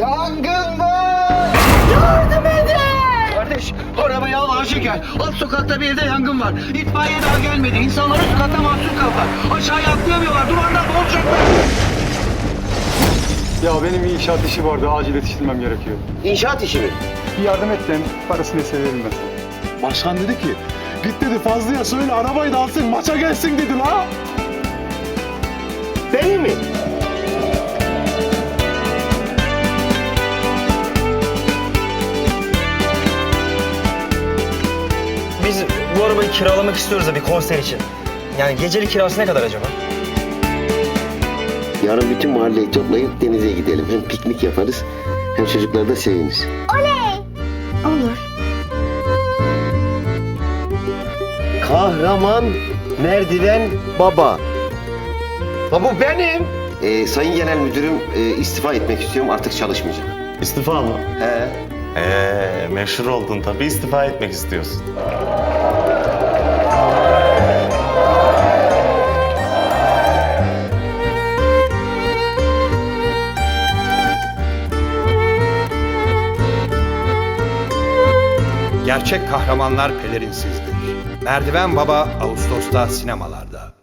Yangın var! Yardım edin! Kardeş, arabayı al acil gel. Alt sokakta bir evde yangın var. İtfaiye daha gelmedi. İnsanlar üst katta mahsur kaldılar. Aşağıya atlayamıyorlar. Duvarlar boğulacaklar. Ya benim bir inşaat işi vardı. Acil yetiştirmem gerekiyor. İnşaat işi mi? Bir yardım et de parasını severim ben sana. Başkan dedi ki git dedi Fazlı'ya söyle arabayı da alsın maça gelsin dedi la. Beni mi? Biz bu arabayı kiralamak istiyoruz da bir konser için. Yani gecelik kirası ne kadar acaba? Yarın bütün mahalleyi toplayıp denize gidelim. Hem piknik yaparız hem çocuklar da sevinir. Olur. Kahraman merdiven baba. Ha bu benim. Ee, sayın Genel Müdürüm e, istifa etmek istiyorum artık çalışmayacağım. İstifa mı? He. Ee, meşhur oldun tabii istifa etmek istiyorsun. Gerçek kahramanlar pelerinsizdir. Merdiven Baba Ağustos'ta sinemalarda.